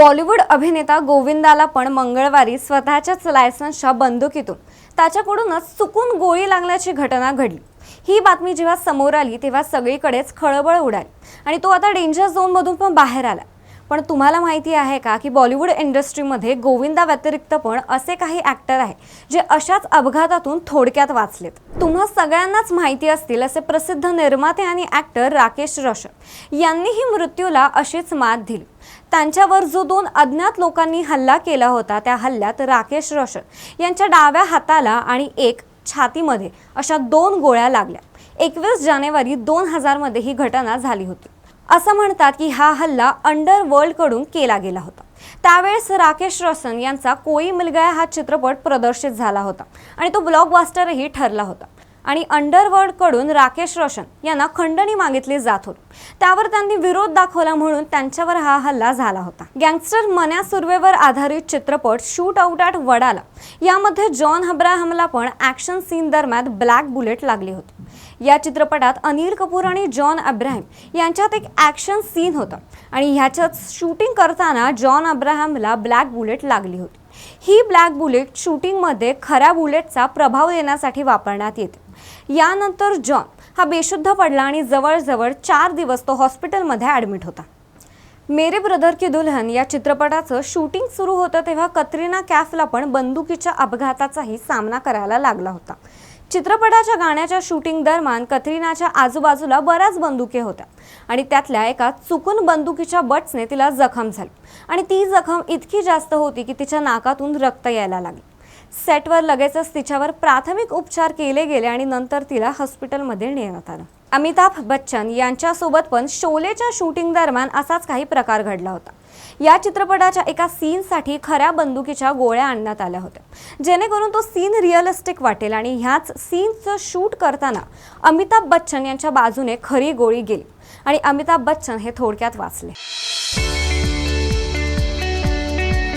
बॉलिवूड अभिनेता गोविंदाला पण मंगळवारी स्वतःच्याच लायसन्सच्या बंदुकीतून त्याच्याकडूनच चुकून गोळी लागल्याची घटना घडली. ही बातमी जेव्हा समोर आली तेव्हा सगळीकडेच खळबळ उडाली आणि तो आता डेंजर झोनमधून पण बाहेर आला. पण तुम्हाला माहिती आहे का की बॉलिवूड इंडस्ट्रीमध्ये गोविंदा व्यतिरिक्त पण असे काही ॲक्टर आहे जे अशाच अपघातातून थोडक्यात वाचलेत. तुम्हा सगळ्यांनाच माहिती असतील असे प्रसिद्ध निर्माते आणि ॲक्टर राकेश रोशन यांनीही मृत्यूला अशीच मात दिली. त्यांच्यावर जो दोन अज्ञात लोकांनी हल्ला केला होता त्या हल्ल्यात राकेश रोशन यांच्या डाव्या हाताला आणि एक छातीमध्ये अशा दोन गोळ्या लागल्या. एकवीस जानेवारी दोन हजारमध्ये ही घटना झाली होती. असं म्हणतात की हा हल्ला अंडरवर्ल्डकडून केला गेला होता. त्यावेळेस राकेश रोशन यांचा कोई मिल गया हा चित्रपट प्रदर्शित झाला होता आणि तो ब्लॉकबास्टरही ठरला होता. आणि अंडरवर्ल्डकडून राकेश रोशन यांना खंडणी मागितली जात होती. त्यावर त्यांनी विरोध दाखवला म्हणून त्यांच्यावर हा हल्ला झाला होता. गँगस्टर मन्या सुर्वेवर आधारित चित्रपट शूट आउट ॲट वडाला यामध्ये जॉन अब्राहमला पण ॲक्शन सीन दरम्यान ब्लॅक बुलेट लागली होती. या चित्रपटात अनिल कपूर आणि जॉन अब्राहम यांच्यात एक ॲक्शन सीन होता. आणि ह्याच्यात शूटिंग करताना जॉन अब्राहमला ब्लॅक बुलेट लागली होती. ही ब्लॅक बुलेट शूटिंगमध्ये खऱ्या बुलेटचा प्रभाव देण्यासाठी वापरण्यात येते. यानंतर जॉन हा बेशुद्ध पडला आणि जवळजवळ चार दिवस तो हॉस्पिटलमध्ये ॲडमिट होता. मेरे ब्रदर की दुल्हन या चित्रपटाचं शूटिंग सुरू होतं तेव्हा कतरिना कॅफला पण बंदुकीच्या अपघाताचाही सामना करायला लागला होता. चित्रपटाच्या गाण्याच्या शूटिंग दरम्यान कतरिनाच्या आजूबाजूला बऱ्याच बंदुके होत्या. आणि त्यातल्या एका चुकून बंदुकीच्या बट्सने तिला जखम झाली. आणि ती जखम इतकी जास्त होती की तिच्या नाकातून रक्त यायला लागले. सेटवर लगेचच तिच्यावर प्राथमिक उपचार केले गेले आणि नंतर तिला हॉस्पिटलमध्ये नेण्यात आलं. अमिताभ बच्चन यांच्यासोबत पण शोलेच्या शूटिंग दरम्यान असाच काही प्रकार घडला होता. या चित्रपटाच्या एका सीनसाठी खऱ्या बंदुकीच्या गोळ्या आणण्यात आल्या होत्या. जेणेकरून तो सीन रिअलिस्टिक वाटेल आणि ह्याच सीनचं शूट करताना अमिताभ बच्चन यांच्या बाजूने खरी गोळी गेली आणि अमिताभ बच्चन हे थोडक्यात वाचले.